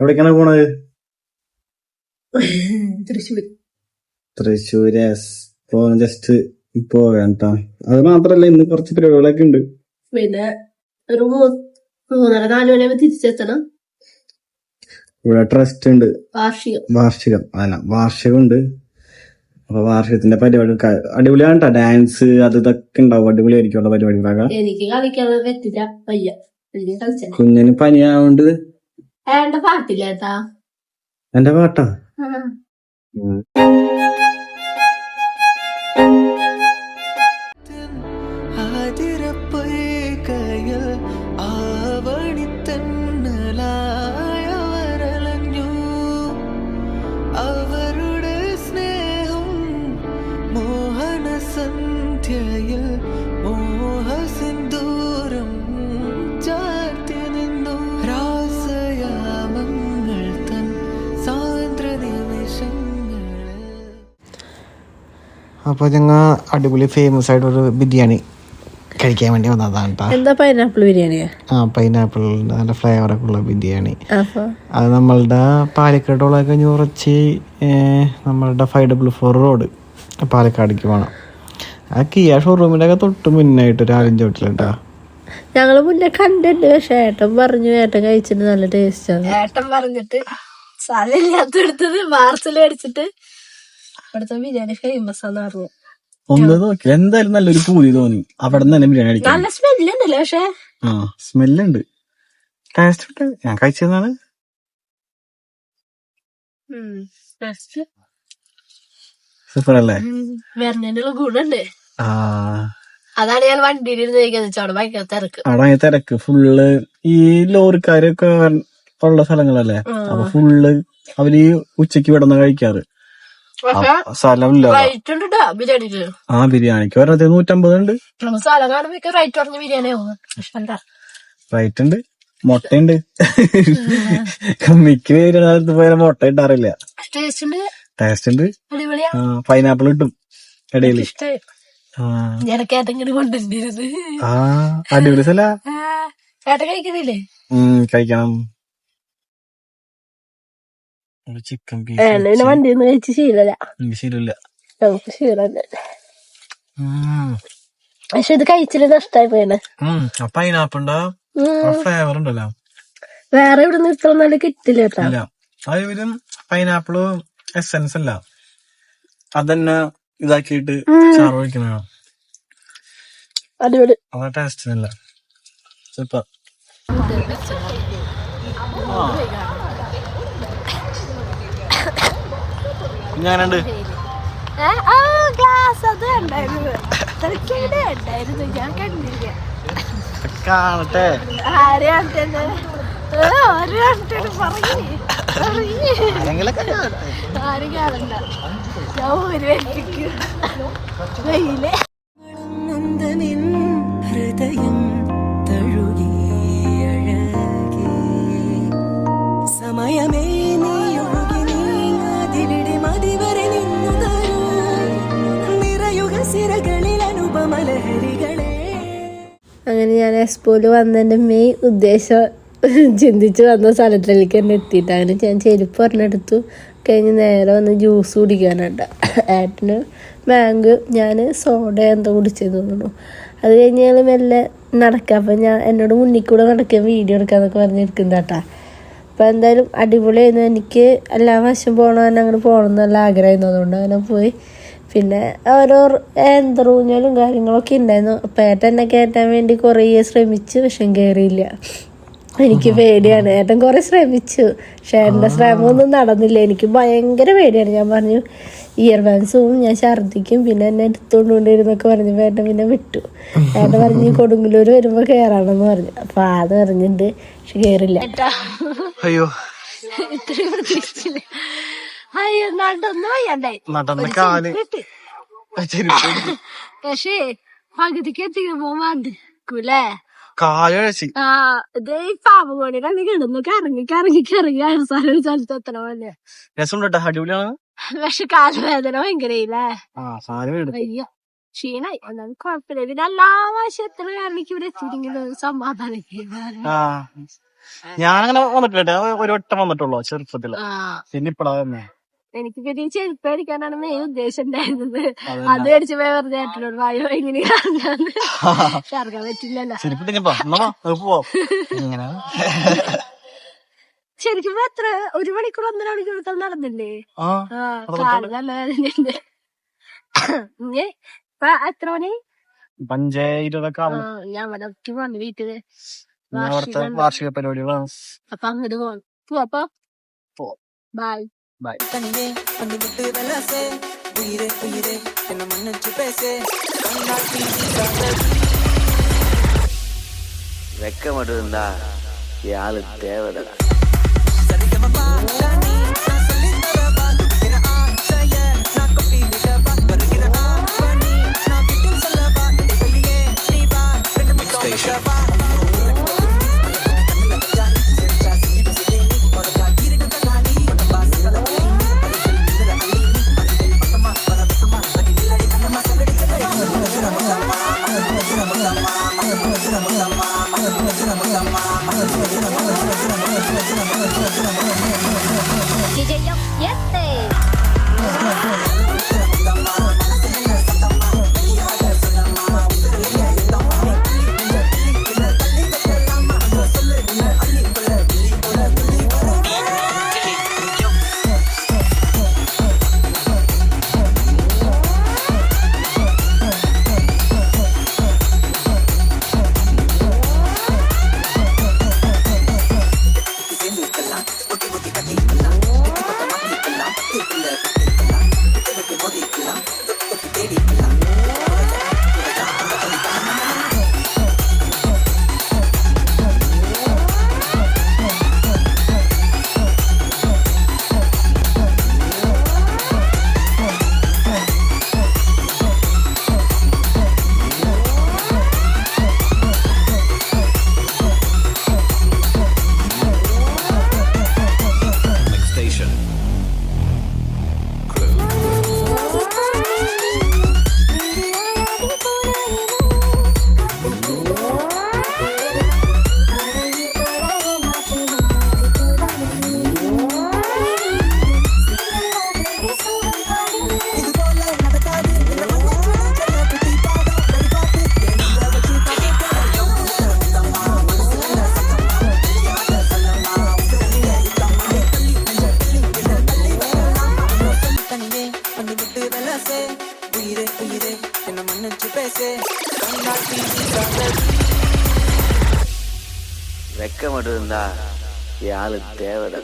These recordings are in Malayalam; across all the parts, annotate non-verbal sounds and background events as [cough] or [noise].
എവിടേക്കാണ് പോണത്? തൃശ്ശൂർ തൃശ്ശൂർ. ഇപ്പൊ ജസ്റ്റ് ഇപ്പോ വേണ്ട അത് മാത്രല്ല ഇന്ന് കുറച്ച് പരിപാടികളൊക്കെ ഉണ്ട്. പിന്നെ ഒരു മൂന്നര നാല് മണിയാകുമ്പോ തിരിച്ചെത്തണം ഇവിടെ ട്രസ്റ്റ് ഉണ്ട്. വാർഷികം. വാർഷികം. അല്ല വാർഷികം ഉണ്ട് അപ്പൊ വാർഷികത്തിന്റെ പരിപാടി അടിപൊളിയാണ് കേട്ടോ ഡാൻസ് അത് ഇതൊക്കെ ഉണ്ടാവും. അടിപൊളിയായിരിക്കും ആയിരിക്കും പരിപാടികളൊക്കെ. എനിക്ക് കളിക്കാൻ പറ്റില്ല. വയ്യ. വലിയ കളിച്ച. കുഞ്ഞിന് പനിയായോണ്ട് എന്റെ പാട്ടാ? ഉം. ആതിരപ്പൊയ്കയിൽ ആവണിത്തന്നലായവരലഞ്ഞു അപ്പോൾ ഞങ്ങൾ അടിപൊളി ഫേമസ് ആയിട്ടൊരു ബിരിയാണി കഴിക്കാൻ വേണ്ടി വന്നതാണ് കേട്ടോ എന്താ പൈനാപ്പിൾ ബിരിയാണി? ആ പൈനാപ്പിൾ നല്ല ഫ്ലേവറൊക്കെ ഉള്ള ബിരിയാണി. അത് നമ്മളുടെ പാലക്കാടോളൊക്കെ കഴിഞ്ഞ് കുറച്ച് നമ്മളുടെ ഫൈവ് ഡബിൾ ഫോർ റോഡ് പാലക്കാടേക്ക് പോകണം ആ കിയ ഷോറൂമിന്റെ ഒക്കെ തൊട്ട് മുന്നായിട്ട് ഒരു ആലിഞ്ചോട്ടിലുണ്ടാ ഞങ്ങൾ മുന്നേ കണ്ടിട്ട് പക്ഷെ ഏട്ടൻ പറഞ്ഞു ഏട്ടൻ കഴിച്ചിട്ട് നല്ല ടേസ്റ്റ് ആണ്. ഏട്ടൻ പറഞ്ഞിട്ട് സ്ഥലമില്ലാത്തടുത്തത് പാർസൽ അടിച്ചിട്ട് ഇവിടുത്തെ ബിരിയാണി ഫേമസ് പറഞ്ഞു. ഒന്ന് നോക്കി. എന്തായാലും നല്ലൊരു പൂതി തോന്നി. അവിടെ നിന്ന് തന്നെ ബിരിയാണി നല്ല സ്മെല്ല് ഉണ്ടല്ലോ പക്ഷെ? ആ സ്മെല്ലുണ്ട് ടേസ്റ്റ് ഉണ്ട്. ഞാൻ കഴിച്ചതാണ്. സൂപ്പർ അല്ലേ വരുന്നതിനുള്ള ഗുണുണ്ട് ആ. അതാണ് ഞാൻ വണ്ടിയിലിരുന്ന് കഴിക്കാന്ന് വെച്ചാൽ അവിടെ ഭയങ്കര തിരക്ക്. അവിടെ അങ്ങനെ തിരക്ക്. ഫുള്ള് ഈ ലോറിക്കാരൊക്കെ ഉള്ള സ്ഥലങ്ങളല്ലേ? അപ്പൊ ഫുള്ള് അവർ ഉച്ചയ്ക്ക് ഇവിടെ നിന്ന് കഴിക്കാറ്. സ്ഥലമില്ല റൈറ്റ് ഉണ്ട് ട്ടോ ബിരിയാണിക്ക്. ആ ബിരിയാണിക്ക് ഒരു നൂറ്റമ്പത് ഉണ്ട് നമ്മൾ സ്ഥലം കാണുമ്പോ റൈറ്റ് പറഞ്ഞ ബിരിയാണി എന്താ? റൈറ്റ് ഉണ്ട്. മുട്ടയുണ്ട്. മിക്ക പേര് പോയാൽ മുട്ട ഇട്ടാറില്ല ടേസ്റ്റ് ഉണ്ട്. ടേസ്റ്റ് ഉണ്ട്. അടിപൊളിയാ. പൈനാപ്പിൾ കിട്ടും ആ. അടിപൊളി സ്ഥല. കഴിക്കണം. ചിക്കൻ ബീഫ് കഴിച്ച് ശീലല്ല നമുക്ക് ശീലല്ല പക്ഷെ ഇത് കഴിച്ചില്ല നഷ്ടമായി പോയാണ് പൈനാപ്പിളിന്റെ ഫ്ലേവർ ഉണ്ടല്ലോ. വേറെ ഇവിടെ നിന്ന് ഇത്ര നല്ല കിട്ടില്ല കേട്ടാ. ഇവരും പൈനാപ്പിൾ എസെൻസ് അല്ല. അതന്നെ ഇതാക്കിയിട്ട് ചാറ് ഒഴിക്കണ അടിപൊളി. അതാ സൂപ്പർ ഞാനുണ്ട്. ഞാൻ കാണട്ടെ. ആരും കാണണ്ട. ഒരു വെയിലേ. എക്സ്പോയിൽ വന്നതിന്റെ മെയിൻ ഉദ്ദേശം ചിന്തിച്ച് വന്ന സ്ഥലത്തിലേക്ക് തന്നെ എത്തിയിട്ട് അങ്ങനെ ഞാൻ ചെരുപ്പ് പറഞ്ഞെടുത്തു കഴിഞ്ഞ് നേരെ വന്ന് ജ്യൂസ് കുടിക്കാനുണ്ട് ഏട്ടന് മാങ്ക് ഞാൻ സോഡ എന്തോ കുടിച്ചത് തോന്നുന്നു അത് കഴിഞ്ഞ് ഞങ്ങൾ മെല്ലെ നടക്കുക അപ്പം ഞാൻ എന്നോട് മുന്നിൽ കൂടെ നടക്കാൻ വീഡിയോ എടുക്കാന്നൊക്കെ പറഞ്ഞിരിക്കുന്നത് കേട്ടാ അപ്പം എന്തായാലും അടിപൊളിയായിരുന്നു എനിക്ക് എല്ലാ വശം പോകണമെന്ന് അങ്ങനെ പോകണം എന്നുള്ള ആഗ്രഹമായിരുന്നു അതുകൊണ്ട് അങ്ങനെ പോയി പിന്നെ ഓരോ എന്തറൂഞ്ഞാലും കാര്യങ്ങളൊക്കെ ഉണ്ടായിരുന്നു അപ്പം ഏട്ടൻ എന്നെ കയറ്റാൻ വേണ്ടി കുറേ ശ്രമിച്ചു പക്ഷെ കയറിയില്ല എനിക്ക് പേടിയാണ്. ഏട്ടൻ കുറെ ശ്രമിച്ചു. പക്ഷെ എന്റെ ശ്രമമൊന്നും നടന്നില്ല. എനിക്ക് ഭയങ്കര പേടിയാണ്. ഞാൻ പറഞ്ഞു ഇയർ ബാൻസും ഞാൻ ഛർദ്ദിക്കും. പിന്നെ എന്നെ എടുത്തോണ്ട് കൊണ്ടിരുന്നൊക്കെ പറഞ്ഞു ഏട്ടൻ പിന്നെ വിട്ടു. ഏട്ടൻ പറഞ്ഞു "ഈ കൊടുങ്ങല്ലൂർ വരുമ്പോൾ കയറാണെന്ന് പറഞ്ഞു. അപ്പൊ അത് പറഞ്ഞിട്ടുണ്ട് പക്ഷെ കയറില്ല അയ്യോ. അയ്യോ നടന്നു വയ്യണ്ടായി നടന്ന കാൽ ചെരുപ്പ് പക്ഷേ പകുതിക്ക് എത്തിക്കുമ്പോ മടുക്കൂലേ കാൽ ആ ഇത് ഈ പാവകോണിയുടെ കിടന്നു. കറങ്ങി കറങ്ങി കറങ്ങി അവസാനം ഒരു സ്ഥലത്ത് എത്തണ പോലെ രസം അടിപൊളിയാണ്. പക്ഷെ കാലുവേദന ഭയങ്കരയില്ലേ ആ സാധനം എടുത്തു. അയ്യോ ക്ഷീണായി എന്നാലും കുഴപ്പമില്ല. പിന്നെ എല്ലാ വശത്തുള്ള കാരണം ഇവിടെ എത്തിയിട്ടെങ്കിൽ സമാധാനം ആ. ഞാനങ്ങനെ വന്നിട്ടില്ല ട്ടോ. ഒരു വട്ടം വന്നിട്ടുള്ളൂ ചെറുപ്പത്തിൽ. പിന്നെ ഇപ്പഴാ തന്നെ എനിക്ക് പിന്നെ ഈ ചെരുപ്പ് മേടിക്കാനാണ് മെയിൻ ഉദ്ദേശം ഉണ്ടായിരുന്നത് അത് [laughs] അത് മേടിച്ചപ്പോ വെറുതെ ഏട്ടനോട് വായോ ഇങ്ങനെ കറങ്ങാന്ന് കറങ്ങാൻ പറ്റില്ലല്ലോ. ശരിക്കും എത്ര ഒരു മണിക്കൂർ ഒന്നര മണിക്കൂർ നടന്നില്ലേ? ആ ആ അത് കാൽ നല്ല വേദനയുണ്ട്. [coughs] ഇനി ഇപ്പൊ എത്ര മണി? ഞാൻ വടക്ക് വന്നു വീട്ടിൽ വാർഷികം പരിപാടികളാണ്. അപ്പൊ അങ്ങോട്ട് പോവാ പോവാം. ബൈ ബൈ தனியே வந்து விட்டு வெலாசே உயிரே உயிரே என்ன மன்னிச்சு பேசே. வெக்க மட்டும் இருந்தா என் ஆளு தேவைடா ஆளு தேவைடா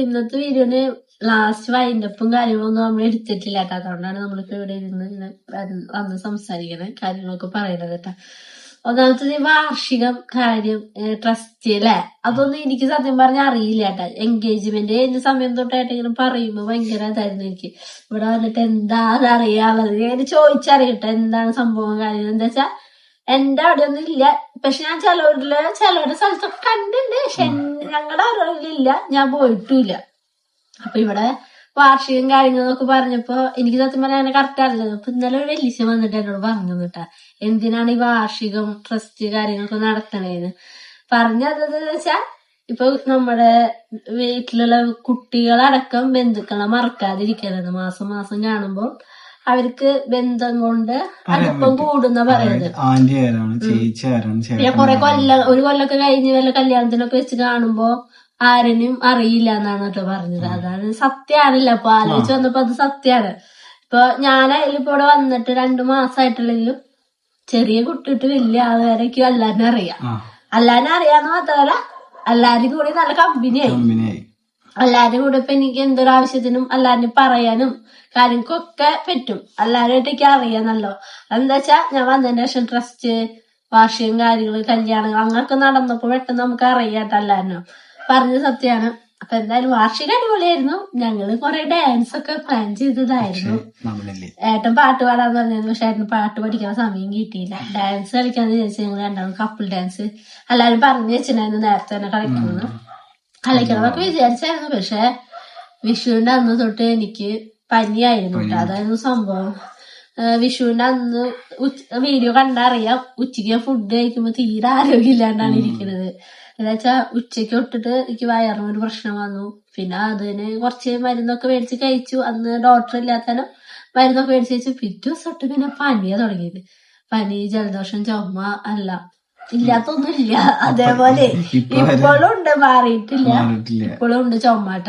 അപ്പൊ ഇന്നത്തെ വീഡിയോന് ലാസ്റ്റ് വൈൻഡപ്പും കാര്യങ്ങളൊന്നും നമ്മൾ എടുത്തിട്ടില്ല അതുകൊണ്ടാണ് നമ്മളിപ്പോ ഇവിടെ ഇരുന്ന് വന്ന് സംസാരിക്കുന്നത് കാര്യങ്ങളൊക്കെ പറയുന്നത് കേട്ടോ. ഒന്നാമത്തത് വാർഷികം കാര്യം ട്രസ്റ്റ് അല്ലെ അതൊന്നും എനിക്ക് സത്യം പറഞ്ഞാൽ അറിയില്ല കേട്ടാ. എൻഗേജ്മെന്റ് എന്ന സമയം തൊട്ടായിട്ട് ഇങ്ങനെ പറയുമ്പോ ഭയങ്കര ഇതായിരുന്നു എനിക്ക്. ഇവിടെ വന്നിട്ട് എന്താന്ന് അതറിയാനുള്ളത്? ഞാൻ ചോദിച്ചറിയട്ടെ എന്താണ് സംഭവം കാര്യം എന്താ വെച്ചാ എന്റെ അവിടെ ഒന്നും ഇല്ല. പക്ഷെ ഞാൻ ചിലവരിൽ ചിലവരുടെ സ്ഥലത്തൊക്കെ കണ്ടിട്ടുണ്ട്. പക്ഷെ ഞങ്ങളുടെ അറിവിലില്ല ഞാൻ പോയിട്ടില്ല അപ്പൊ ഇവിടെ വാർഷികം കാര്യങ്ങളൊക്കെ പറഞ്ഞപ്പോ എനിക്ക് സത്യം പറഞ്ഞാൽ അങ്ങനെ കറക്റ്റ് അറിയില്ല. അപ്പൊ ഇന്നലെ ഒരു വലിയ വന്നിട്ട് എന്നോട് പറഞ്ഞു കേട്ടാ എന്തിനാണ് ഈ വാർഷികം ട്രസ്റ്റ് കാര്യങ്ങളൊക്കെ നടത്തണേന്ന്? പറഞ്ഞത് വെച്ചാൽ ഇപ്പൊ നമ്മുടെ വീട്ടിലുള്ള കുട്ടികളടക്കം ബന്ധുക്കളെ മറക്കാതിരിക്കരുത് മാസം മാസം കാണുമ്പോ അവർക്ക് ബന്ധം കൊണ്ട് അടുപ്പം കൂടുന്ന പറയുന്നത്. ആന്റി ആരാണ് ചേച്ചി ആരാണ് പിന്നെ കൊറേ കൊല്ലം ഒരു കൊല്ലൊക്കെ കഴിഞ്ഞ് വല്ല കല്യാണത്തിനൊക്കെ വെച്ച് കാണുമ്പോ ആരനും അറിയില്ല എന്നാണ് കേട്ടോ പറഞ്ഞത്. അതാണ് സത്യാണല്ലോ. അപ്പൊ ആലോചിച്ച് വന്നപ്പോ അത് സത്യാണ്. ഇപ്പൊ ഞാൻ ഇപ്പൊ ഇവിടെ വന്നിട്ട് രണ്ടു മാസമായിട്ടുള്ളെങ്കിലും ചെറിയ കുട്ടിട്ട് വലിയ ആൾക്കാരൊക്കെ എല്ലാരും അറിയാം. എല്ലാരും അറിയാന്ന് മാത്രമല്ല എല്ലാരും കൂടി നല്ല കമ്പനിയായി എല്ലാരും കൂടെ ഇപ്പൊ എനിക്ക് എന്തൊരു ആവശ്യത്തിനും എല്ലാരും പറയാനും കാര്യങ്ങൾക്കൊക്കെ പറ്റും. എല്ലാവരുമായിട്ടൊക്കെ അറിയാന്നല്ലോ. എന്താ വെച്ചാ ഞാൻ വന്നതിന് ശേഷം ട്രസ്റ്റ് വാർഷികം കാര്യങ്ങൾ കല്യാണങ്ങൾ അങ്ങനൊക്കെ നടന്നപ്പോ പെട്ടെന്ന് നമുക്ക് അറിയാട്ടോ എല്ലാരും പറഞ്ഞ സത്യാണ്. അപ്പൊ എന്തായാലും വാർഷികം അടിപൊളിയായിരുന്നു. ഞങ്ങൾ കൊറേ ഡാൻസ് ഒക്കെ പ്ലാൻ ചെയ്തതായിരുന്നു. ഏട്ടൻ പാട്ട് പാടാന്ന് പറഞ്ഞു പക്ഷെ ഏട്ടൻ പാട്ട് പഠിക്കാൻ സമയം കിട്ടിയില്ല. ഡാൻസ് കളിക്കാന്ന് വിചാരിച്ചു ഞങ്ങൾ രണ്ടാളും കപ്പിൾ ഡാൻസ് എല്ലാരും പറഞ്ഞു വെച്ചിട്ടുണ്ടായിരുന്നു നേരത്തെ തന്നെ കളിക്കുന്നത് കളിക്കണമെന്നൊക്കെ വിചാരിച്ചായിരുന്നു. പക്ഷെ വിഷുവിന്റെ അന്ന് തൊട്ട് എനിക്ക് പനിയായിരുന്നു കേട്ടോ. അതായിരുന്നു സംഭവം. വിഷുവിന്റെ അന്ന് വീഡിയോ കണ്ടറിയാം. ഉച്ചയ്ക്ക് ഫുഡ് കഴിക്കുമ്പോ തീരെ ആരോഗ്യമില്ലാണ്ടാണ് ഇരിക്കുന്നത് എന്നുവെച്ചാ ഉച്ചയ്ക്ക് തൊട്ടിട്ട് എനിക്ക് വയറിന് ഒരു പ്രശ്നം വന്നു. പിന്നെ അതിന് കുറച്ച് മരുന്നൊക്കെ മേടിച്ച് കഴിച്ചു. അന്ന് ഡോക്ടർ ഇല്ലാത്തനും മരുന്നൊക്കെ മേടിച്ച് കഴിച്ചു. പിറ്റേ ദിവസം തൊട്ട് പിന്നെ പനിയാ തുടങ്ങിയത്. പനി ജലദോഷം ചുമ അല്ല. ഇല്ലാത്തൊന്നും ഇല്ല അതേപോലെ ഇപ്പോഴും ഉണ്ട് മാറിയിട്ടില്ല. ഇപ്പോഴും ഉണ്ട് ചുമട്ട.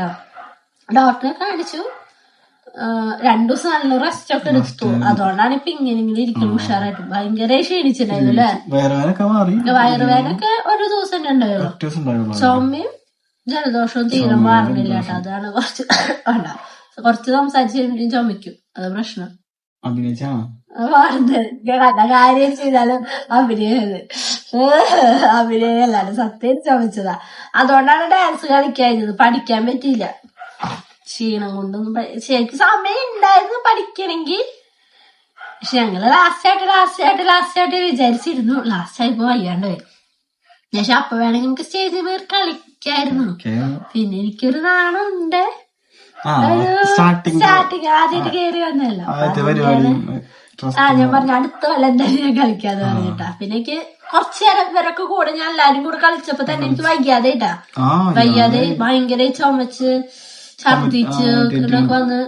ഡോക്ടറെ കാണിച്ചു. രണ്ടു ദിവസം നല്ല റെസ്റ്റ് ഒക്കെ എടുത്തു. അതുകൊണ്ടാണ് ഇപ്പൊ ഇങ്ങനെ ഇങ്ങനെ ഇരിക്കുന്നത് ഉഷാറായിട്ട്. ഭയങ്കര ക്ഷീണിച്ചിട്ടുണ്ടായിരുന്നു അല്ലെ? മാറി. ഒരു ദിവസം തന്നെ ഉണ്ടായിരുന്നു. ചുമയും ജലദോഷവും തീരെ മാറുന്നില്ല കേട്ടോ. അതാണ് കുറച്ച് [coughs] വേണ്ട. കുറച്ച് സംസാരിച്ചു കഴിയുമ്പോഴേക്കും ചുമയ്ക്കും. അത് പ്രശ്നം. അഭിനയിച്ചാ മാറുന്നത്. കാര്യം ചെയ്താലും അഭിനയത് [laughs] അഭിനയല്ലാണ്ട് സത്യം ചുമച്ചതാ അതുകൊണ്ടാണ് ഡാൻസ് കളിക്കാഞ്ഞത്. പഠിക്കാൻ പറ്റിയില്ല. ക്ഷീണം കൊണ്ടൊന്നും ശരിക്കും സമയം ഉണ്ടായിരുന്നു പഠിക്കണമെങ്കിൽ പക്ഷെ ഞങ്ങൾ ലാസ്റ്റ് ആയിട്ട് ലാസ്റ്റ് ആയിട്ട് ലാസ്റ്റ് ആയിട്ട് വിചാരിച്ചിരുന്നു. ലാസ്റ്റ് ആയപ്പോ വയ്യാണ്ട് വരും പക്ഷെ അപ്പൊ വേണമെങ്കിൽ നമുക്ക് സ്റ്റേജിൽ പേർ കളിക്കായിരുന്നു. പിന്നെ എനിക്കൊരു നാണുണ്ട്. സ്റ്റാർട്ടിങ് ആദ്യമായിട്ട് കേറി വന്നല്ലോ. ആ ഞാൻ പറഞ്ഞു അടുത്ത കൊല്ലം എന്തായാലും ഞാൻ കളിക്കാന്ന് പറഞ്ഞിട്ടാ. പിന്നെ എനിക്ക് കുറച്ചു നേരം ഇവരൊക്കെ കൂടെ ഞാൻ എല്ലാരും കൂടെ കളിച്ചപ്പോ തന്നെ എനിക്ക് വയ്യാതെ ഇട്ടാ വയ്യാതെ ഭയങ്കര ചുമച്ച് ഛർദിച്ച് ഒക്കെ വന്ന്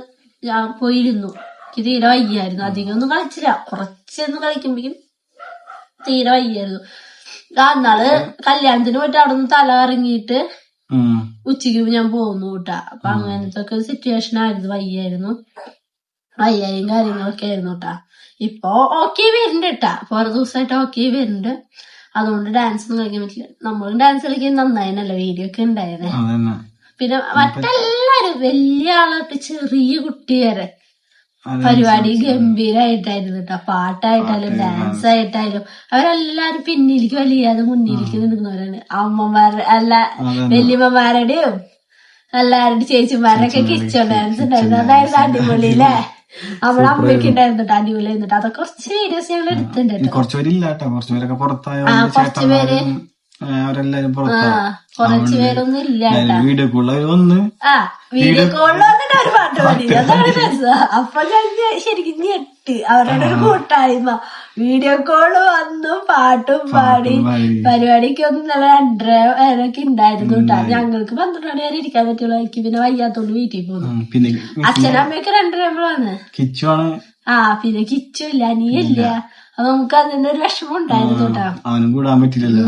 ഞാൻ പോയിരുന്നു. എനിക്ക് തീരെ വയ്യായിരുന്നു. അധികം ഒന്നും കളിച്ചില്ല. കുറച്ചൊന്നും കളിക്കുമ്പോഴേക്കും തീരെ വയ്യായിരുന്നു. അന്നാൾ എന്നാൾ കല്യാണത്തിന് പോയിട്ട് അവിടെ നിന്ന് തല ഇറങ്ങിയിട്ട് ഉച്ചയ്ക്ക് ഉച്ചയ്ക്ക് ഞാൻ പോകുന്നു കൂട്ടാ. അപ്പൊ അങ്ങനത്തെ ഒക്കെ സിറ്റുവേഷൻ ആയിരുന്നു. വയ്യായിരുന്നു. വയ്യായും കാര്യങ്ങളൊക്കെ ആയിരുന്നു കേട്ടാ. ഇപ്പൊ ഓക്കെ വരുന്നുണ്ട് കേട്ടാ ഓരോ ദിവസമായിട്ട് ഓക്കെ വരുന്നുണ്ട്. അതുകൊണ്ട് ഡാൻസ് ഒന്നും കളിക്കാൻ പറ്റില്ല. നമ്മളും ഡാൻസ് കളിക്കാൻ നന്നായിരുന്നല്ലോ വീഡിയോ ഒക്കെ ഉണ്ടായത് പിന്നെ മറ്റെല്ലാരും വലിയ ആളായിട്ട് ചെറിയ കുട്ടി വരെ പരിപാടി ഗംഭീരായിട്ടായിരുന്നു കേട്ടോ പാട്ടായിട്ടായാലും ഡാൻസ് ആയിട്ടായാലും. അവരെല്ലാരും പിന്നിലേക്ക് വലിയാതെ മുന്നിലേക്ക് നിൽക്കുന്നവരാണ്. അമ്മമാരുടെ അല്ല വല്യമ്മമാരുടെയും എല്ലാവരുടെ ചേച്ചിമാരൊക്കെ കിച്ചൺ ഡാൻസ് ഉണ്ടായിരുന്നു. അതായിരുന്നു അടിപൊളി അല്ലേ നമ്മളെ അമ്മയ്ക്ക് ഉണ്ടായിരുന്നിട്ട് അടിപൊളി അതൊക്കെ കുറച്ച് വീഡിയോസ് ഞങ്ങൾ എടുത്തിട്ടുണ്ട് കേട്ടോ. കുറച്ചുപേരൊക്കെ പുറത്തായ ആ, കുറച്ച് പേര്. അവരെല്ലാരും പുറത്താണ് വീഡിയോ കോളിൽ ഒന്ന് വീഡിയോ കോളിൽ വന്നിട്ട് ഒരു പാട്ട് പാടി അപ്പൊ ഞാൻ ശരിക്കും ഞെട്ടി അവരുടെ ഒരു കൂട്ടായ്മ. വീഡിയോ കോൾ വന്നു പാട്ടും പാടി. പാടി. പരിപാടിക്ക് ഒന്നും നല്ല രണ്ടര വരെയൊക്കെ ഉണ്ടായിരുന്നു കേട്ടോ. ഞങ്ങൾക്ക് പന്ത്രണ്ട് മണി വരെ ഇരിക്കാൻ പറ്റുള്ളൂ. എനിക്ക് പിന്നെ വയ്യാത്തോണ്ട് വീട്ടിൽ പോകുന്നു അച്ഛനമ്മയൊക്കെ രണ്ടര ആകുമ്പോഴാണ് ആ പിന്നെ കിച്ചു ഇല്ല. അനിയല്ല അപ്പൊ നമുക്ക് അതിന്റെ ഒരു വിഷമം ഉണ്ടായിരുന്നു കേട്ടോ. അവനും കൂടാൻ പറ്റില്ലല്ലോ.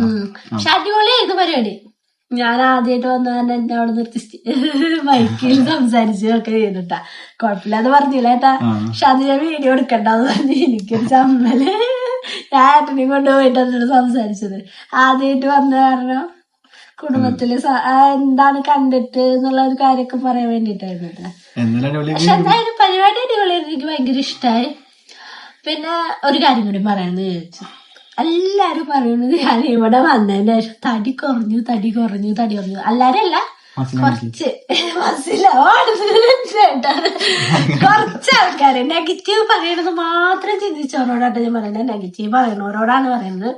പക്ഷെ അടിപൊളിയായിരുന്നു പരിപാടി. ഞാൻ ആദ്യമായിട്ട് വന്ന തന്നെ എന്നെ അവിടെ നിർത്തി [laughs] മൈക്കിൽ [laughs] സംസാരിച്ചു ഒക്കെ ചെയ്തിട്ടാ കൊഴപ്പില്ലാതെ പറഞ്ഞില്ല ഏട്ടാ പക്ഷെ അത് ഞാൻ വീഡിയോ എടുക്കണ്ടെന്ന് പറഞ്ഞു എനിക്കൊരു ചമ്മൽ. [laughs] ഞാൻ ഏട്ടനെയും കൊണ്ടുപോയിട്ട് അതിനോട് സംസാരിച്ചത്. ആദ്യമായിട്ട് വന്ന കാരണം കുടുംബത്തിൽ എന്താണ് കണ്ടിട്ട് എന്നുള്ള ഒരു കാര്യമൊക്കെ പറയാൻ വേണ്ടിട്ടായിരുന്നു പക്ഷെ എന്തായാലും പരിപാടി അടിപൊളിയായിരുന്നു എനിക്ക് ഭയങ്കര ഇഷ്ടമായി പിന്നെ ഒരു കാര്യം കൂടി പറയാന്ന് ചോദിച്ചു എല്ലാരും പറയുന്നത് ഞാൻ ഇവിടെ വന്നതിന് ശേഷം തടി കുറഞ്ഞു തടി കുറഞ്ഞു തടി കുറഞ്ഞു. എല്ലാരും അല്ല കുറച്ച്. മനസ്സിലാവാണ് കുറച്ച് ആൾക്കാര്. നെഗറ്റീവ് പറയണത് മാത്രം ചിന്തിച്ചവരോടാണ് ഞാൻ പറയുന്നത്. നെഗറ്റീവ് പറയണവരോടാണ് പറയുന്നത്.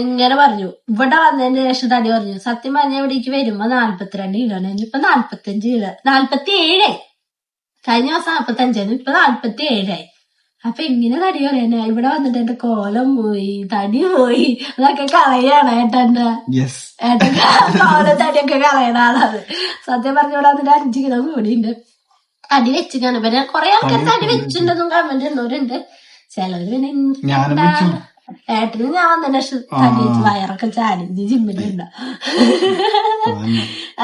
ഇങ്ങനെ പറഞ്ഞു. ഇവിടെ വന്നതിന് ശേഷം തടി പറഞ്ഞു സത്യം പറഞ്ഞ ഇവിടേക്ക് വരുമ്പോ നാല്പത്തിരണ്ട് കിലോ ഇപ്പൊ നാല്പത്തിയഞ്ച് കിലോ നാല്പത്തി ഏഴായി കഴിഞ്ഞ മാസം നാല്പത്തഞ്ചായിരുന്നു ഇപ്പൊ നാല്പത്തി ഏഴായി അപ്പൊ ഇങ്ങനെ തടി പറയാനാ ഇവിടെ വന്നിട്ട് എന്റെ കോലം പോയി തടി പോയി. അതൊക്കെ കളയാണ് ഏട്ടന്റെ. ഏട്ടൻ കോലം തടിയൊക്കെ കളയണ ആളാണ് സത്യം പറഞ്ഞ ഇവിടെ വന്നിട്ട് അഞ്ചു കിലോ കൂടിയുണ്ട്. തടി വെച്ചിട്ടാണ്. പിന്നെ കൊറേ ആൾക്കാർ തടി വെച്ചിട്ടുണ്ടെന്നും കമന്റ് ഉള്ളവരുണ്ട് ചിലവര് പിന്നെ വെച്ചു. ഏട്ടന് ഞാൻ വന്നതിന് ശേഷം വയറൊക്കെ ചാടി. ജിമ്മിലുണ്ട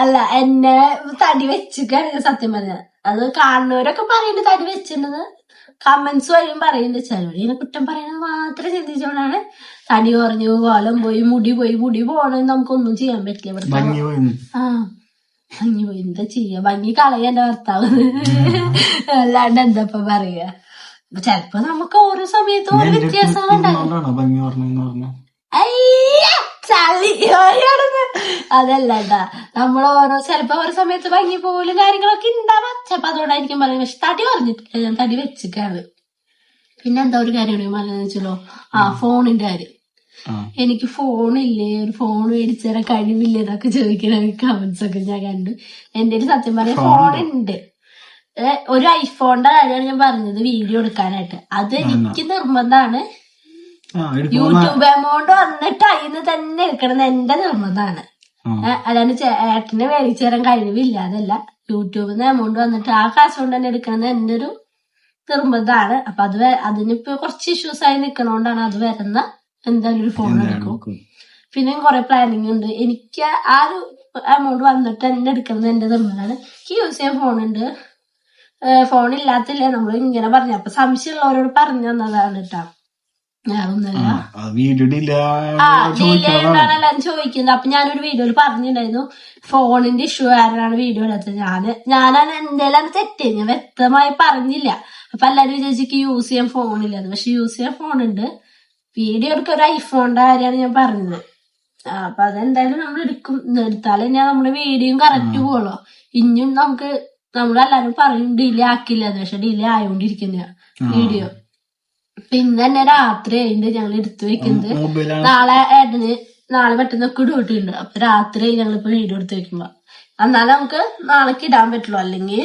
അല്ല എന്നെ തടി വെച്ചിക്കാണ് സത്യം പറഞ്ഞത് അത് കാണുന്നവരൊക്കെ പറയുന്നുണ്ട് തടി വെച്ചിട്ടുണ്ടെന്ന്. കമന്റ്സ് വഴിയും പറയുന്നുണ്ട് ഇങ്ങനെ കുറ്റം പറയുന്നത് മാത്രം ചിന്തിച്ചുകൊണ്ടാണ് തടി കുറഞ്ഞു കോലം പോയി മുടി പോയി മുടി പോകണമെന്ന് നമുക്കൊന്നും ചെയ്യാൻ പറ്റില്ല. ഇവിടെ ആ ഭംഗി പോയി. എന്താ ചെയ്യാ? ഭംഗി കളയ എന്റെ ഭർത്താവ്. അല്ലാണ്ട് എന്താ പറയാ? ചെലപ്പോ നമുക്ക് ഓരോ സമയത്ത് ഓരോ. അതല്ല ട്ടാ. നമ്മൾ ഓരോ ചിലപ്പോ ഓരോ സമയത്ത് ഭംഗി പോലും കാര്യങ്ങളൊക്കെ ഉണ്ടാവാം. ചിലപ്പോ അതുകൊണ്ടായിരിക്കും പറയുന്നത്. പക്ഷെ തടി പറഞ്ഞിട്ടില്ല ഞാൻ തടി വെച്ചിട്ടാണ്. പിന്നെ എന്താ ഒരു കാര്യം പറഞ്ഞതെന്ന് വെച്ചല്ലോ ആ ഫോണിന്റെ കാര്യം. എനിക്ക് ഫോണില്ലേ? ഒരു ഫോൺ മേടിച്ചു തരാൻ കഴിവില്ലേ എന്നൊക്കെ ചോദിക്കണ കമന്റ്സ് ഒക്കെ ഞാൻ കണ്ടു. എന്റെ ഒരു സത്യം പറയാൻ ഫോണുണ്ട്. ഒരു ഐഫോണിന്റെ കാര്യമാണ് ഞാൻ പറഞ്ഞത് വീഡിയോ എടുക്കാനായിട്ട്. അത് എനിക്ക് നിർബന്ധമാണ്. യൂട്യൂബ് എമൗണ്ട് വന്നിട്ട് അതിന് തന്നെ എടുക്കണം എന്റെ നിർബന്ധമാണ്. അതാണ് അല്ലാണ്ട് ചേ- ഏട്ടന് മേടിച്ചു തരാൻ കഴിവില്ല അതല്ല. യൂട്യൂബിൽ നിന്ന് എമൗണ്ട് വന്നിട്ട് ആ കാശ് കൊണ്ട് തന്നെ എടുക്കണം എന്റെ ഒരു നിർബന്ധമാണ്. അപ്പൊ അത് അതിനിപ്പോ കുറച്ച് ഇഷ്യൂസ് ആയി നിക്കണോണ്ടാണ് അത് വരുന്ന എന്തായാലും ഒരു ഫോൺ എടുക്കും. പിന്നെ കുറെ പ്ലാനിങ് ഉണ്ട്. എനിക്ക് ആ ഒരു എമൗണ്ട് വന്നിട്ട് തന്നെ എടുക്കണത് എന്റെ നിർബന്ധമാണ്. എനിക്ക് യൂസ് ചെയ്യാൻ ഫോണുണ്ട് ഫോൺ ഇല്ലാത്തില്ല നമ്മൾ ഇങ്ങനെ പറഞ്ഞു. അപ്പൊ സംശയമുള്ളവരോട് പറഞ്ഞു തന്നതാണ് കേട്ടോ ഞാനൊന്നല്ല വീഡിയോ ഡില ആ ഡിലേ ഉണ്ടാണ് എല്ലാരും ചോദിക്കുന്നത്. അപ്പൊ ഞാനൊരു വീഡിയോയിൽ പറഞ്ഞിട്ടുണ്ടായിരുന്നു. ഫോണിന്റെ ഇഷ്യൂ കാരണമാണ് വീഡിയോ എടുത്തത്. ഞാൻ ഞാനാണ് എന്തെല്ലാം തെറ്റ് ഞാൻ വ്യക്തമായി പറഞ്ഞില്ല. അപ്പൊ എല്ലാരും വിചാരിച്ചു യൂസ് ചെയ്യാൻ ഫോണില്ലെന്ന് പക്ഷെ യൂസ് ചെയ്യാൻ ഫോണുണ്ട്. വീഡിയോ എടുക്കുക ഒരു ഐഫോണിന്റെ കാര്യമാണ് ഞാൻ പറഞ്ഞത്. അപ്പൊ അതെന്തായാലും നമ്മൾ എടുക്കും. എടുത്താലേ ഞാൻ നമ്മുടെ വീഡിയോയും കറക്റ്റ് പോകുള്ളൂ ഇനിയും നമുക്ക് നമ്മളെല്ലാരും പറയും ഡിലേ ആക്കില്ല പക്ഷെ ഡിലേ ആയോണ്ടിരിക്കുന്ന വീഡിയോ പിന്നെ തന്നെ രാത്രി കഴിഞ്ഞിട്ട് ഞങ്ങൾ എടുത്തു വെക്കുന്നത്. നാളെ ഏട്ടന് നാളെ പെട്ടെന്നൊക്കെ ഡ്യൂട്ടിയുണ്ട് അപ്പൊ രാത്രി ഞങ്ങൾ ഇപ്പൊ വീഡിയോ എടുത്ത് വെക്കുമ്പോ. എന്നാലും നമുക്ക് നാളേക്ക് ഇടാൻ പറ്റുള്ളൂ. അല്ലെങ്കിൽ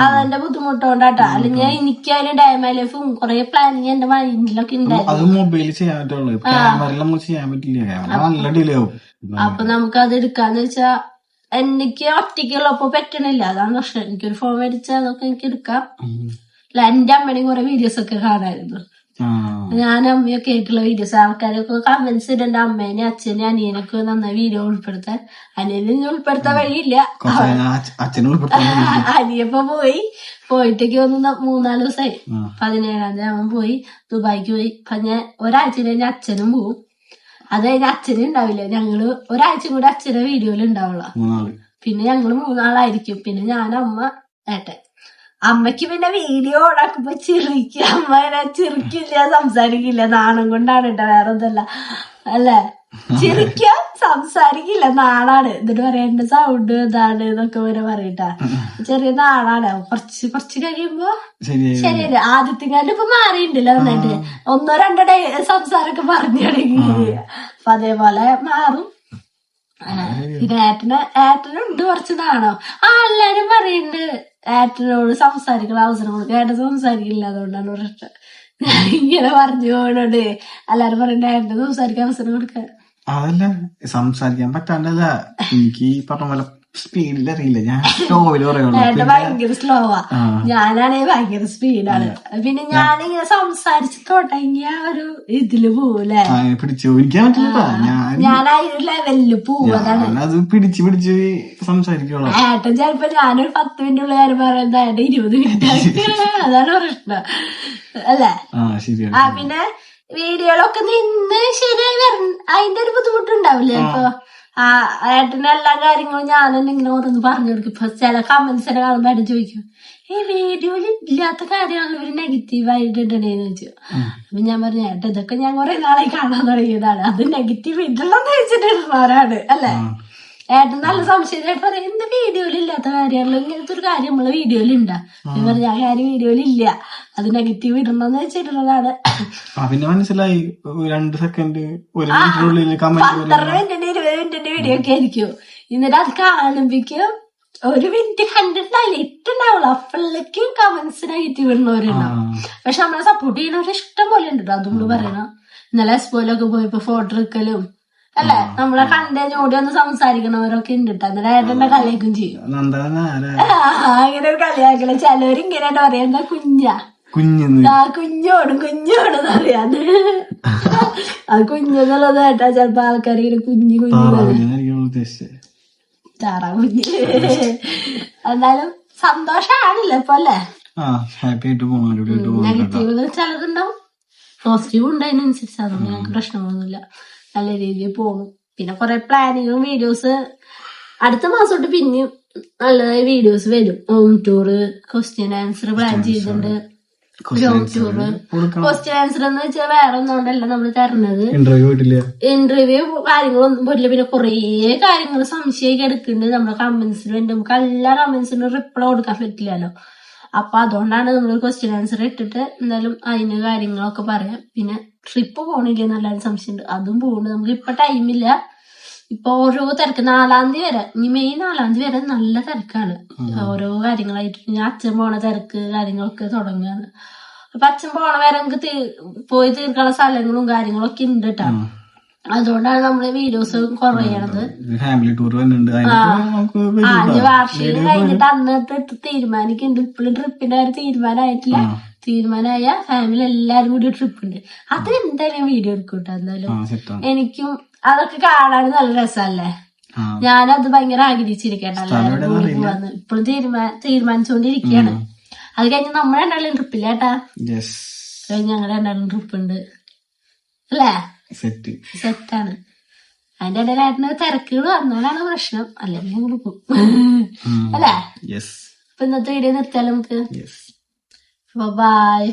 അതെന്റെ ബുദ്ധിമുട്ടോണ്ടാട്ടാ. അല്ലെങ്കിൽ എനിക്കായാലും ഡയമൈ ലൈഫും കുറെ പ്ലാനിങ് എന്റെ മൈൻഡിലൊക്കെ ഉണ്ടായിരുന്നു. അപ്പൊ നമുക്ക് അത് എടുക്കാന്ന് വെച്ചാ എനിക്ക് ഒറ്റയ്ക്കുള്ളപ്പോ പറ്റണില്ല. അതാണ് പ്രശ്നം. എനിക്കൊരു ഫോൺ മേടിച്ചാൽ അതൊക്കെ എനിക്ക് എടുക്കാം. അല്ല എന്റെ അമ്മയും കുറെ വീഡിയോസ് ഒക്കെ കാണായിരുന്നു. ഞാൻ അമ്മയൊക്കെ ആയിട്ടുള്ള വീഡിയോസ് ആൾക്കാരൊക്കെ കമന്റ്സ് ഇടണ്ട. അമ്മേനെ അച്ഛനെ അനിയനൊക്കെ നന്നായി വീഡിയോ ഉൾപ്പെടുത്താൻ. അനിയനെ ഉൾപ്പെടുത്താൻ വഴിയില്ല. [laughs] അനിയപ്പൊ പോയി. പോയിട്ടേക്ക് വന്ന് മൂന്നാൽ ദിവസമായി. പതിനേഴാം തീയതി അവൻ പോയി. ദുബായിക്ക് പോയി. അപ്പൊ ഞാൻ ഒരാഴ്ച കഴിഞ്ഞ അച്ഛനും പോവും. അത് കഴിഞ്ഞ് അച്ഛനും ഉണ്ടാവില്ല. ഞങ്ങൾ ഒരാഴ്ച കൂടെ അച്ഛനെ വീഡിയോയിൽ ഉണ്ടാവുള്ള പിന്നെ ഞങ്ങൾ മൂന്നാളായിരിക്കും. പിന്നെ ഞാൻ അമ്മ ഏട്ടൻ. അമ്മയ്ക്ക് പിന്നെ വീഡിയോ ഓണാക്കുമ്പോ ചിരിക്കുക അമ്മ ഇങ്ങനെ ചിരിക്കില്ല സംസാരിക്കില്ല. നാണം കൊണ്ടാണ് കേട്ടോ വേറെ ഒന്നല്ല അല്ലേ? ചിരിക്ക സംസാരിക്കില്ല. നാണാണ്. എന്നിട്ട് പറയേണ്ട സൗണ്ട് ഇതാണ് എന്നൊക്കെ ഇവരെ പറയട്ടാ. ചെറിയ നാണാണ്. കുറച്ച് കുറച്ച് കഴിയുമ്പോ ശരിയല്ല? ആദ്യത്തെ കാലം ഇപ്പൊ മാറിയിട്ടുണ്ടല്ലോ നന്നായിട്ട് ഒന്നോ രണ്ടോ ഡേ സംസാരമൊക്കെ പറഞ്ഞു തുടങ്ങി. അപ്പൊ അതേപോലെ മാറും. പിന്നെ ഏട്ടന് ഏട്ടനുണ്ട് കുറച്ച് നാണോ? ആ എല്ലാരും പറയുന്നുണ്ട്. ഏട്ടനോട് സംസാരിക്കുന്ന അവസരം കൊടുക്കുക ഏട്ടൻ സംസാരിക്കില്ല അതുകൊണ്ടാണ് പ്രശ്നം. ഞാൻ ഇങ്ങനെ പറഞ്ഞു പോകണോണ്ട് എല്ലാരും പറയണ്ട സംസാരിക്കാൻ അവസരം കൊടുക്കുക അതല്ല സംസാരിക്കാൻ പറ്റാണ്ടല്ല എനിക്ക് ഈ പറഞ്ഞ പോലെ സ്പീഡിൽ അറിയില്ല ഞാൻ പിന്നെ ഭയങ്കര സ്ലോവാ. ഞാനാണെങ്കിൽ ഭയങ്കര സ്പീഡാണ് പിന്നെ ഞാനിങ്ങനെ സംസാരിച്ചിട്ടോട്ടെങ്കിൽ ആ ഒരു ഇതിൽ പോവൂലേ? പിടിച്ചു പറ്റില്ല ഞാൻ ഞാൻ ആ ഒരു ലെവലിൽ പോവാതാണ് പിടിച്ച് പിടിച്ച് സംസാരിക്കുള്ളൂ ഏട്ടൻ ചിലപ്പോ ഞാനൊരു പത്ത് മിനിറ്റ് ഉള്ള കാര്യം പറയുന്നത് ഏട്ടൻ ഇരുപത് മിനിറ്റ് [laughs] അതാണ് പ്രശ്നം. അല്ലേ? ആ പിന്നെ വീഡിയോകളൊക്കെ നിന്ന് ശരിയായി വരണം അതിന്റെ ഒരു ബുദ്ധിമുട്ടുണ്ടാവില്ലേ ഇപ്പൊ? ആ ഏട്ടന്റെ എല്ലാ കാര്യങ്ങളും ഞാൻ തന്നെ ഇങ്ങനെ ഓരോന്ന് പറഞ്ഞു കൊടുക്കും. ഇപ്പൊ ചില കമന്റ്സിനെ കാണുമ്പോ ഏട്ടൻ ചോദിക്കും ഈ വീഡിയോയിൽ ഇല്ലാത്ത കാര്യമാണ് ഇവർ നെഗറ്റീവ് ആയിട്ട് ഇടണേന്ന് വെച്ചു അപ്പൊ ഞാൻ പറഞ്ഞു ഏട്ടാ ഇതൊക്കെ ഞാൻ കുറെ നാളെ കാണാൻ തുടങ്ങിയതാണ്. അത് നെഗറ്റീവ് ഇടണമെന്ന് വെച്ചിട്ട് ഇടുന്നവരാണ് അല്ലേ? ഏട്ടൻ നല്ല സംശയമായിട്ട് ഏട്ടൻ പറയും എന്ത് വീഡിയോയിൽ ഇല്ലാത്ത കാര്യമാണല്ലോ ഇങ്ങനത്തെ ഒരു കാര്യം നമ്മളെ വീഡിയോയിൽ ഉണ്ടാ ഞാൻ പറഞ്ഞു ആ കാര്യം വീഡിയോയിൽ ഇല്ല. അത് നെഗറ്റീവ് ഇടണമെന്ന് വെച്ചിട്ടുള്ളതാണ് പിന്നെ മനസ്സിലായി രണ്ട് സെക്കൻഡ് ഒരു മിനിറ്റിനുള്ളിൽ കമന്റ് പന്ത്രണ്ട് മിനിറ്റിന്റെ ഇരുപത് മിനിറ്റിന്റെ വീഡിയോ ഒക്കെ ആയിരിക്കും. എന്നിട്ട് അത് കാണുമ്പോഴേക്കും ഒരു മിനിറ്റ് കണ്ടിട്ടുണ്ടാവില്ല ഇട്ടുണ്ടാവുള്ളൂ. അപ്പോഴേക്കും കമന്റ്സ് നെഗറ്റീവ് ഉള്ളവരുണ്ടാവും പക്ഷെ നമ്മളെ സപ്പോർട്ട് ചെയ്യുന്നവർ ഇഷ്ടം പോലെ ഉണ്ട് കേട്ടോ അതുകൊണ്ട് പറയണം. ഇന്നലെ എസ്പോലൊക്കെ പോയപ്പോ ഫോട്ടോ എടുക്കലും അല്ലെ? നമ്മളെ കണ്ടേ ഓടി ഒന്ന് സംസാരിക്കണവരൊക്കെ ഉണ്ട് അന്നേരം കളിയാക്കും ചെയ്യും. അങ്ങനെ ഒരു കളിയാക്കല. ചിലവരിങ്ങനെ പറയണ്ട കുഞ്ഞ? കുഞ്ഞെന്ന്. ആ കുഞ്ഞോട് കുഞ്ഞോട് അറിയാന്ന് ആ കുഞ്ഞെന്നുള്ളത് കേട്ടാ ചെലപ്പോ ആൾക്കാർ ഇങ്ങനെ കുഞ്ഞു കുഞ്ഞു താറ കുഞ്ഞ്. എന്നാലും സന്തോഷാണില്ല ഇപ്പൊ അല്ലേ? നെഗറ്റീവ് ചിലതുണ്ടാവും. പോസിറ്റീവ് ഉണ്ട് അതിനനുസരിച്ച് അതുകൊണ്ട് ഞങ്ങൾക്ക് പ്രശ്നമൊന്നുമില്ല. നല്ല രീതിയിൽ പോണു. പിന്നെ കുറെ പ്ലാനിങ്ങും വീഡിയോസ് അടുത്ത മാസം തൊട്ട് പിന്നെയും നല്ല വീഡിയോസ് വരും. Home tour question answer plan ചെയ്തിട്ടുണ്ട്. ക്വസ്റ്റ്യൻ ആൻസർ എന്ന് വെച്ചാൽ വേറെ ഒന്നുകൊണ്ടല്ല നമ്മൾ തരണത്. ഇന്റർവ്യൂ പോയിട്ടില്ല ഇന്റർവ്യൂ കാര്യങ്ങളൊന്നും പോയില്ല പിന്നെ കുറേ കാര്യങ്ങൾ സംശയമൊക്കെ എടുക്കുന്നുണ്ട്. നമ്മുടെ കമന്റ്സിൽ വേണ്ടി നമുക്ക് എല്ലാ കമന്റ്സിനും റിപ്ലൈ കൊടുക്കാൻ പറ്റില്ലല്ലോ. അപ്പൊ അതുകൊണ്ടാണ് നമ്മൾ ക്വസ്റ്റ്യൻ ആൻസർ ഇട്ടിട്ട് എന്തായാലും അതിന് കാര്യങ്ങളൊക്കെ പറയാം. പിന്നെ ട്രിപ്പ് പോണില്ലേ നല്ലൊരു സംശയമുണ്ട്. അതും പോകുന്നുണ്ട് നമുക്ക് ഇപ്പൊ ടൈമില്ല ഇപ്പൊ ഓരോ തിരക്ക് നാലാം തീയതി വരെ. ഇനി മെയ് നാലാം തീയതി വരെ നല്ല തിരക്കാണ്. ഓരോ കാര്യങ്ങളായിട്ട് ഞാൻ അച്ഛൻ പോണ തിരക്ക് കാര്യങ്ങളൊക്കെ തുടങ്ങുകയാണ് അപ്പൊ അച്ഛൻ പോണ വരെ നമുക്ക് പോയി തീർക്കാനുള്ള സ്ഥലങ്ങളും കാര്യങ്ങളൊക്കെ ഉണ്ട് കേട്ടോ അതുകൊണ്ടാണ് നമ്മൾ വീഡിയോസ് കുറയണത്. ഫാമിലി ടൂർ വരുന്നുണ്ട് അതിനൊക്കെ നമുക്ക് ആ വരും വാർഷികം കഴിഞ്ഞിട്ട് അന്നത്തെ തീരുമാനിക്കുന്നുണ്ട്. ഇപ്പോഴും ട്രിപ്പിന്റെ കാര്യം തീരുമാനമായിട്ടില്ല. തീരുമാനമായ ഫാമിലി എല്ലാരും കൂടി ട്രിപ്പ് ഉണ്ട്. അത് എന്തായാലും. വീഡിയോ എടുക്കും കേട്ടോ എന്തായാലും എനിക്കും അതൊക്കെ കാണാൻ നല്ല രസമല്ലേ? ഞാനത് ഭയങ്കര ആഗ്രഹിച്ചിരിക്കട്ടെ എല്ലാവരും ഇപ്പോഴും തീരുമാന തീരുമാനിച്ചുകൊണ്ടിരിക്കുകയാണ്. അത് കഴിഞ്ഞ് നമ്മൾ രണ്ടാളും ട്രിപ്പില്ലേട്ടാ ഞങ്ങൾ രണ്ടാളും ട്രിപ്പ് ഉണ്ട്. അല്ലേ? സെറ്റ് സെറ്റാണ് അതിന്റെ ഇടയിൽ ഏട്ടന് തിരക്കുകൾ വന്നാലാണ് പ്രശ്നം. അല്ലെങ്കിൽ ഞങ്ങൾ പോകും. അല്ലേ? അപ്പൊ ഇന്നത്തെ വീഡിയോ നിർത്തിയാലോ നമുക്ക്? ബൈ